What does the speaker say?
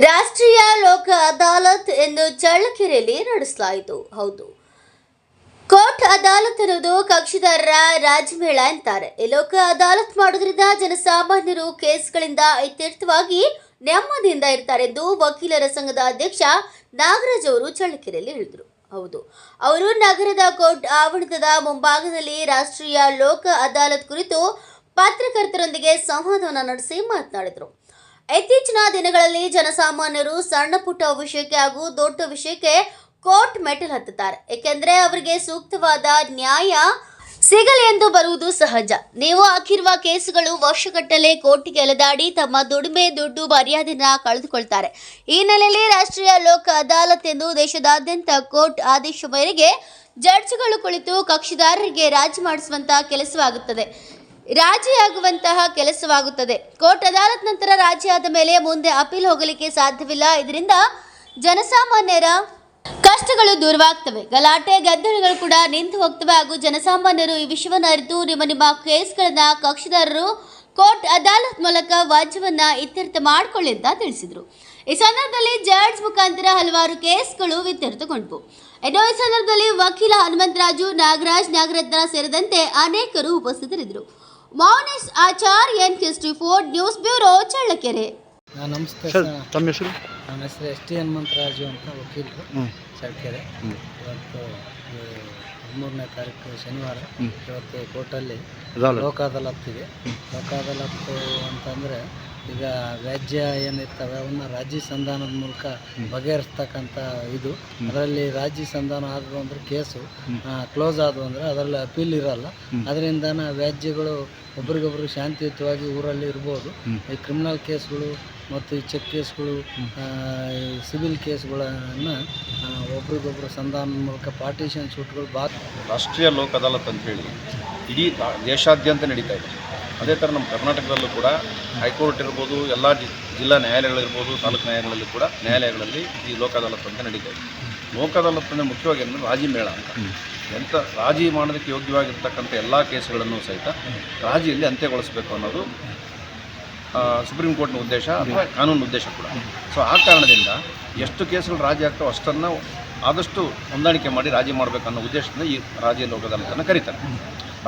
ರಾಷ್ಟ್ರೀಯ ಲೋಕ ಅದಾಲತ್ ಎಂದು ಚಳ್ಳಕೆರೆಯಲ್ಲಿ ನಡೆಸಲಾಯಿತು. ಹೌದು. ಕೋರ್ಟ್ ಅದಾಲತ್ ಅನ್ನೋದು ಕಕ್ಷಿದಾರರ ರಾಜಮೇಳ ಅಂತಾರೆ. ಈ ಲೋಕ ಅದಾಲತ್ ಮಾಡೋದ್ರಿಂದ ಜನಸಾಮಾನ್ಯರು ಕೇಸ್ಗಳಿಂದ ಇತ್ಯರ್ಥವಾಗಿ ನೆಮ್ಮದಿಯಿಂದ ಇರ್ತಾರೆ ಎಂದು ವಕೀಲರ ಸಂಘದ ಅಧ್ಯಕ್ಷ ನಾಗರಾಜ್ ಅವರು ಚಳ್ಳಕೆರೆಯಲ್ಲಿ ಹೇಳಿದರು. ಹೌದು. ಅವರು ನಗರದ ಕೋರ್ಟ್ ಆವರಣದ ಮುಂಭಾಗದಲ್ಲಿ ರಾಷ್ಟ್ರೀಯ ಲೋಕ ಅದಾಲತ್ ಕುರಿತು ಪತ್ರಕರ್ತರೊಂದಿಗೆ ಸಂವಾದವನ್ನು ನಡೆಸಿ ಮಾತನಾಡಿದರು. ಇತ್ತೀಚಿನ ದಿನಗಳಲ್ಲಿ ಜನಸಾಮಾನ್ಯರು ಸಣ್ಣ ಪುಟ್ಟ ವಿಷಯಕ್ಕೆ ಹಾಗೂ ದೊಡ್ಡ ವಿಷಯಕ್ಕೆ ಕೋರ್ಟ್ ಮೆಟಲ್ ಹತ್ತುತ್ತಾರೆ. ಏಕೆಂದರೆ ಅವರಿಗೆ ಸೂಕ್ತವಾದ ನ್ಯಾಯ ಸಿಗಲಿ ಎಂದು ಬರುವುದು ಸಹಜ. ನೀವು ಹಾಕಿರುವ ಕೇಸುಗಳು ವರ್ಷಗಟ್ಟಲೆ ಕೋರ್ಟ್ಗೆ ಎಲೆದಾಡಿ ತಮ್ಮ ದುಡಿಮೆ, ದುಡ್ಡು, ಮರ್ಯಾದೆನ ಕಳೆದುಕೊಳ್ತಾರೆ. ಈ ಹಿನ್ನೆಲೆಯಲ್ಲಿ ರಾಷ್ಟ್ರೀಯ ಲೋಕ ಅದಾಲತ್ ಎಂದು ದೇಶದಾದ್ಯಂತ ಕೋರ್ಟ್ ಆದೇಶ ಮೇರೆಗೆ ಜಡ್ಜ್ಗಳು ಕುಳಿತು ಕಕ್ಷಿದಾರರಿಗೆ ರಾಜಿ ಮಾಡಿಸುವಂತಹ ಕೆಲಸವಾಗುತ್ತದೆ. ರಾಜಿಯಾಗುವಂತಹ ಕೆಲಸವಾಗುತ್ತದೆ. ಕೋರ್ಟ್ ಅದಾಲತ್ ನಂತರ ರಾಜಿಯಾದ ಮೇಲೆ ಮುಂದೆ ಅಪೀಲ್ ಹೋಗಲಿಕ್ಕೆ ಸಾಧ್ಯವಿಲ್ಲ. ಇದರಿಂದ ಜನಸಾಮಾನ್ಯರ ಕಷ್ಟಗಳು ದೂರವಾಗ್ತವೆ. ಗಲಾಟೆ, ಗದ್ದಲಗಳು ಕೂಡ ನಿಂತು ಹೋಗ್ತವೆ ಹಾಗೂ ಜನಸಾಮಾನ್ಯರು ಈ ವಿಷಯವನ್ನು ಅರಿತು ನಿಮ್ಮ ನಿಮ್ಮ ಕೇಸ್ಗಳನ್ನ ಕಕ್ಷಿದಾರರು ಕೋರ್ಟ್ ಅದಾಲತ್ ಮೂಲಕ ವಾಜ್ಯವನ್ನ ಇತ್ಯರ್ಥ ಮಾಡಿಕೊಳ್ಳಿ ಅಂತ ತಿಳಿಸಿದರು. ಈ ಸಂದರ್ಭದಲ್ಲಿ ಜಡ್ಜ್ ಮುಖಾಂತರ ಹಲವಾರು ಕೇಸ್ಗಳು ಇತ್ಯರ್ಥಗೊಂಡವು. ಇನ್ನು ಈ ಸಂದರ್ಭದಲ್ಲಿ ವಕೀಲ ಹನುಮಂತರಾಜು, ನಾಗರಾಜ್, ನಾಗರತ್ನ ಸೇರಿದಂತೆ ಅನೇಕರು ಉಪಸ್ಥಿತರಿದ್ದರು. Mounesh Achar, N news bureau, Challakere. ನಮಸ್ತೆ ಸರ್ ತಮ್ಮ ಹೆಸರು? ನನ್ನ ಹೆಸರು ಎಸ್ ಟಿ ಹನುಮಂತರಾಜು ಅಂತ ವಕೀಲರು ಹ್ಞೂ ಇವತ್ತು ಹದಿಮೂರನೇ ತಾರೀಕು ಶನಿವಾರ. ಇವತ್ತು ಕೋರ್ಟಲ್ಲಿ ಲೋಕ ಅದಾಲತ್ತಿದೆ ಲೋಕ ಅದಾಲತ್ತು ಅಂತಂದರೆ ಈಗ ವ್ಯಾಜ್ಯ ಏನಿರ್ತವೆ ಅವನ್ನ ರಾಜಿ ಸಂಧಾನದ ಮೂಲಕ ಬಗೆಹರಿಸ್ತಕ್ಕಂಥ ಇದು. ಅದರಲ್ಲಿ ರಾಜಿ ಸಂಧಾನ ಆದವು ಅಂದರೆ ಕೇಸು ಕ್ಲೋಸ್ ಆದವು ಅಂದರೆ ಅದರಲ್ಲಿ ಅಪೀಲ್ ಇರಲ್ಲ. ಅದರಿಂದ ವ್ಯಾಜ್ಯಗಳು ಒಬ್ರಿಗೊಬ್ರು ಶಾಂತಿಯುತವಾಗಿ ಊರಲ್ಲಿ ಇರ್ಬೋದು. ಈ ಕ್ರಿಮಿನಲ್ ಕೇಸ್ಗಳು ಮತ್ತು ಈ ಚೆಕ್ ಕೇಸ್ಗಳು ಸಿವಿಲ್ ಕೇಸ್ಗಳನ್ನು ಒಬ್ರಿಗೊಬ್ರು ಸಂಧಾನದ ಮೂಲಕ ಪಾರ್ಟಿಷನ್ ಶೂಟ್ಗಳು ಬಾ ರಾಷ್ಟ್ರೀಯ ಲೋಕ ಅದಾಲತ್ ಅಂತ ಹೇಳಿ ಇಡೀ ದೇಶಾದ್ಯಂತ ನಡೀತಾ ಇದೆ. ಅದೇ ಥರ ನಮ್ಮ ಕರ್ನಾಟಕದಲ್ಲೂ ಕೂಡ ಹೈಕೋರ್ಟ್ ಇರ್ಬೋದು, ಎಲ್ಲ ಜಿಲ್ಲಾ ನ್ಯಾಯಾಲಯಗಳಿರ್ಬೋದು, ತಾಲೂಕು ನ್ಯಾಯಾಲಯಗಳಲ್ಲಿ ಕೂಡ ನ್ಯಾಯಾಲಯಗಳಲ್ಲಿ ಈ ಲೋಕ ಅದಾಲತ್ ಅಂತ ನಡೀತಾ ಇದೆ. ಲೋಕ ಅಂದರೆ ಮುಖ್ಯವಾಗಿ ಅಂದರೆ ರಾಜಿ ಮೇಳ ಅಂತ. ಎಂಥ ರಾಜಿ ಮಾಡೋದಕ್ಕೆ ಯೋಗ್ಯವಾಗಿರ್ತಕ್ಕಂಥ ಎಲ್ಲ ಕೇಸುಗಳನ್ನು ಸಹಿತ ರಾಜಿಯಲ್ಲಿ ಅಂತ್ಯಗೊಳಿಸಬೇಕು ಅನ್ನೋದು ಸುಪ್ರೀಂ ಕೋರ್ಟ್ನ ಉದ್ದೇಶ ಅಥವಾ ಕಾನೂನು ಉದ್ದೇಶ ಕೂಡ. ಸೊ ಆ ಕಾರಣದಿಂದ ಎಷ್ಟು ಕೇಸುಗಳು ರಾಜಿ ಆಗ್ತಾವೋ ಅಷ್ಟನ್ನು ಆದಷ್ಟು ಹೊಂದಾಣಿಕೆ ಮಾಡಿ ರಾಜಿ ಮಾಡಬೇಕನ್ನೋ ಉದ್ದೇಶದಿಂದ ಈ ರಾಜಿ ಲೋಕ ಕರಿತಾರೆ ಕರೀತಾರೆ.